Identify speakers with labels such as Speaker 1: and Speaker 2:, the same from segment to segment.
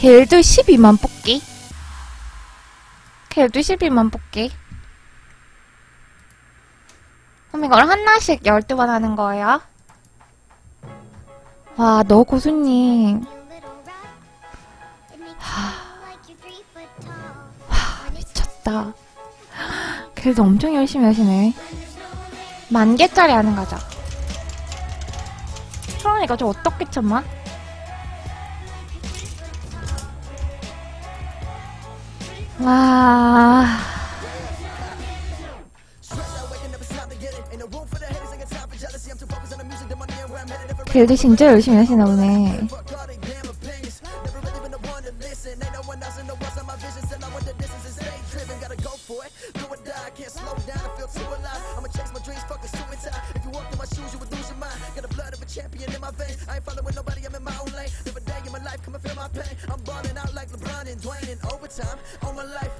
Speaker 1: 겔도 12만 뽑기. 겔도 12만 뽑기. 그럼 이걸 하나씩 12번 하는 거예요? 와, 너 고수님. 와, 미쳤다. 겔도 엄청 열심히 하시네. 만 개짜리 하는 거죠. 그러니까 저 어떻게 참마? 와. 겔도 진짜 열심히 하시나 보네.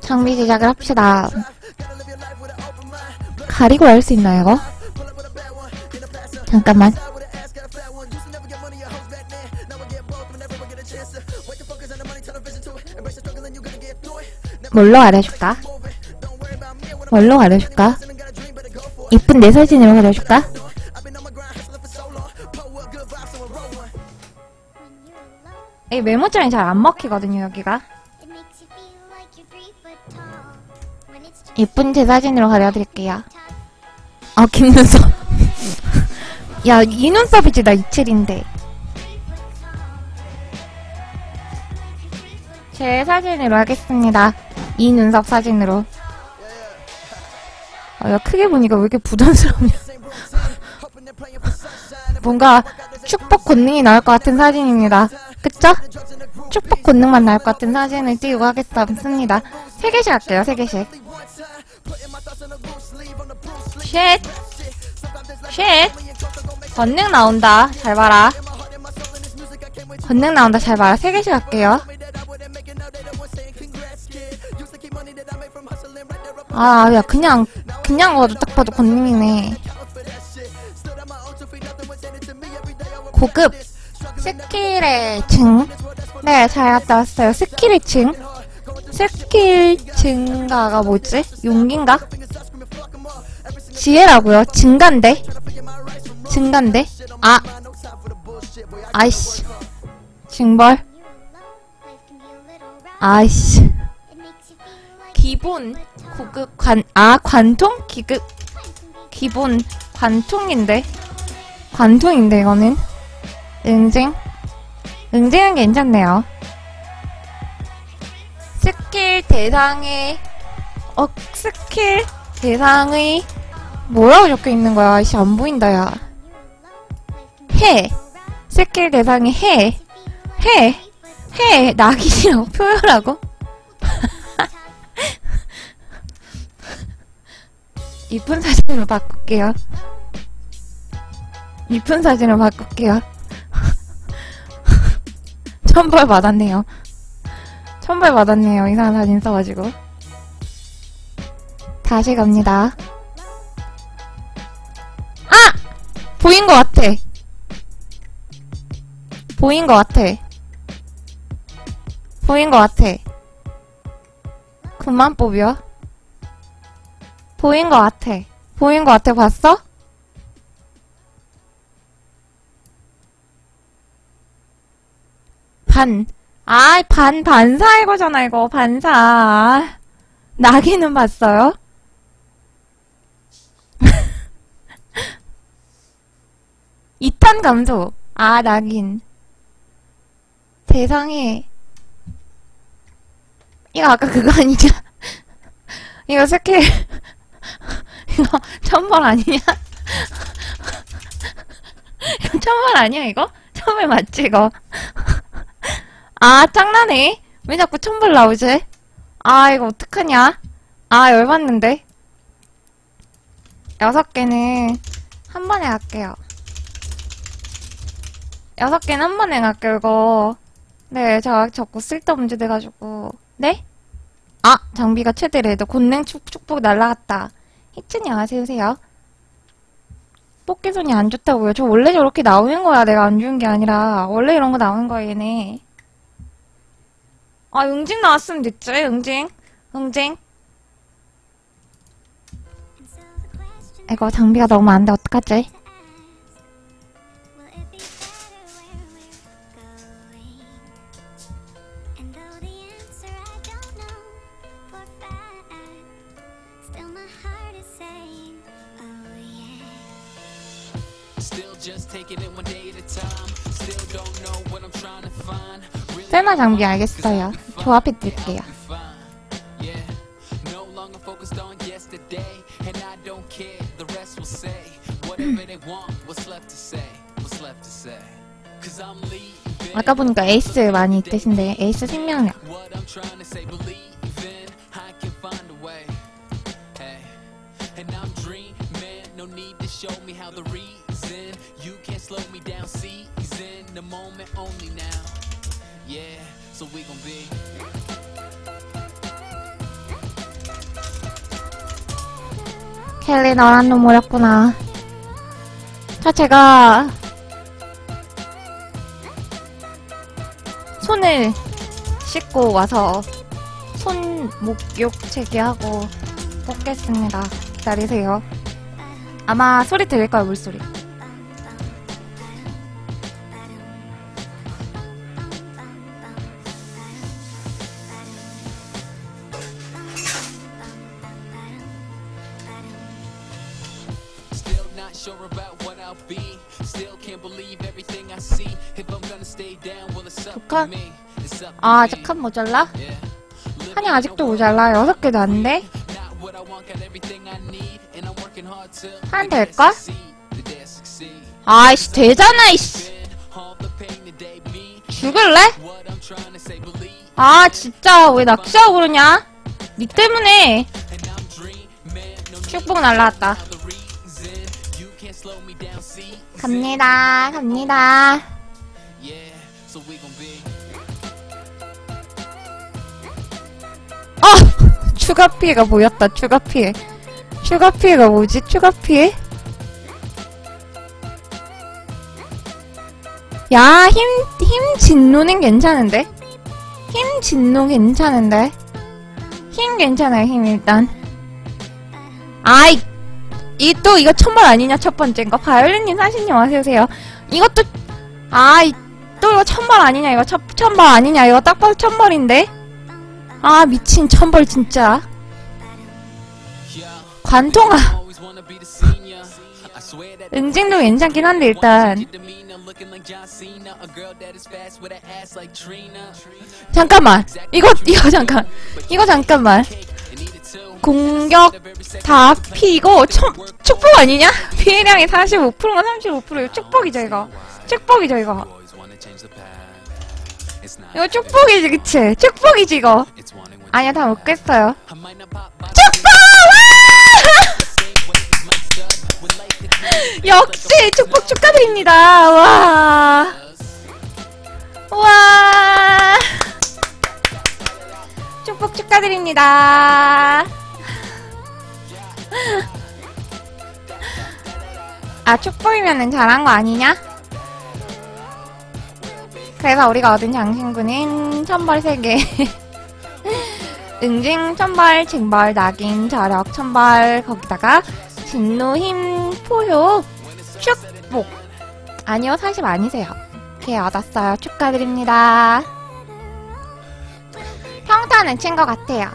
Speaker 1: 장비 제작을 합시다. 가리고 할 수 있나요, 이거? 잠깐만. 뭘로 가려줄까? 뭘로 가려줄까? 이쁜 내 사진으로 가려줄까? 이 메모장이 잘 안 먹히거든요, 여기가. 이쁜 제 사진으로 가려드릴게요. 아, 김눈썹. 야, 이 눈썹이지, 나 이칠인데. 제 사진으로 하겠습니다. 이 눈썹 사진으로. 아, 야, 크게 보니까 왜 이렇게 부담스럽냐. 뭔가 축복 권능이 나올 것 같은 사진입니다. 그쵸? 축복 권능만 나올 것 같은 사진을 띄우고 하겠습니다. 세 개씩 할게요, 세 개씩. 쉣! 쉣! 권능 나온다. 잘 봐라. 권능 나온다. 잘 봐라. 세 개씩 할게요. 아, 야, 그냥, 그냥 봐도 딱 봐도 권능이네. 고급. 스킬의 증. 네, 잘 갔다 왔어요. 스킬의 증. 스킬 증가가 뭐지? 용기인가? 지혜라고요. 증간데. 증간데. 아. 아이씨. 징벌. 아이씨. 기본 고급 관, 아, 관통? 기급. 기본 관통인데. 관통인데, 이거는. 응징. 응징은 괜찮네요. 스킬 대상의, 어, 스킬 대상의, 뭐라고 적혀 있는 거야? 아이씨, 안 보인다, 야. 해. 스킬 대상이 해. 해. 해. 낙이라고 표현하고. 이쁜 사진으로 바꿀게요. 이쁜 사진으로 바꿀게요. 천벌 받았네요. 천벌 받았네요. 이상한 사진 써가지고. 다시 갑니다. 아! 보인 것 같아. 보인 것 같아. 보인 것 같아. 그만 뽑여. 보인 것 같아. 보인 것 같아. 봤어? 반. 아, 반, 반사 이거잖아, 이거. 반사. 낙이는 봤어요? 이탄 감소. 아, 낙인. 세상에. 이거 아까 그거 아니죠? 이거 스킬. 이거 천벌 아니냐? 이거 천벌 아니야, 이거? 천벌 맞지, 이거? 아, 짱나네. 왜 자꾸 천벌 나오지? 아, 이거 어떡하냐? 아, 열받는데? 여섯 개는 한 번에 할게요. 여섯 개는 한 번에 갈게요, 이거. 네, 저 자꾸 쓸데없는 짓 해가지고. 네? 아, 장비가 최대래도 축, 축복 날라갔다. 히츠니 아세요세요? 뽑기 손이 안 좋다고요. 저 원래 저렇게 나오는 거야. 내가 안 좋은 게 아니라. 원래 이런 거 나오는 거야, 얘네. 아, 응징 나왔으면 됐지, 응징. 응징. 이거 장비가 너무 안 돼, 어떡하지?
Speaker 2: Will it be better where we're going? And though the answer I don't know for fact, still my heart is saying, oh yeah.
Speaker 3: Still just taking it one day at a time. Still don't know what I'm trying to find.
Speaker 1: 셀마 장비 알겠어요.
Speaker 3: I'm leaving.
Speaker 1: 아까 보니까 에이스 많이 뜨신데, 에이스 생명력.
Speaker 3: Show me how the reason. You can't slow me down, season the moment only now. Yeah, so we gon' be.
Speaker 1: 켈리 너란 놈 어렵구나. 자, 제가 손을 씻고 와서 손 목욕 체계하고 뽑겠습니다. 기다리세요. 아마 소리 들릴 거예요, 물소리.
Speaker 3: Not sure about what I'll be. Still can't believe everything I see. If I'm gonna stay down, well, it's up to me. It's up to
Speaker 1: 아,
Speaker 3: me.
Speaker 1: 아직 한 모자라? 한이 아직도 모자라. 여섯 개도 안 돼? 한 될걸? 아이씨, 되잖아, 이씨. 죽을래? 아, 진짜, 왜 낚시하고 그러냐? 니 때문에. 축복 날라왔다. 갑니다, 갑니다. 아! 추가 피해가 보였다, 추가 피해. 추가 피해가 뭐지, 추가 피해? 야, 힘, 힘 진노는 괜찮은데? 힘 진노 괜찮은데? 힘 괜찮아요, 힘 일단. 아이, 이 또 이거 천벌 아니냐, 첫 번째인 거. 바이올린님 사신님 어서오세요. 이것도, 아이, 또 이거 천벌 아니냐, 이거 첫, 천벌 아니냐, 이거 딱 봐도 천벌인데? 아 미친 천벌 진짜 관통아 응징도 괜찮긴 한데 일단. 잠깐만 이거 이거 잠깐 이거 잠깐만 공격 다 피고 천, 축복 아니냐? 피해량이 45%가 35% 이거 축복이죠 이거 축복이죠 이거. 이거 축복이지 그치? 축복이지 이거 아니야 다
Speaker 3: by
Speaker 1: 축복! 역시 축복 축하드립니다 와 와 축복 축하드립니다. 아, 축복이면은 잘한 거 아니냐? 그래서 우리가 얻은 장신구는 천벌 3개. 응징, 천벌, 징벌, 낙인, 저력, 천벌, 거기다가 진노, 힘, 포효, 축복. 아니요, 40 아니세요. 이렇게 얻었어요. 축하드립니다. 평타는 친 것 같아요.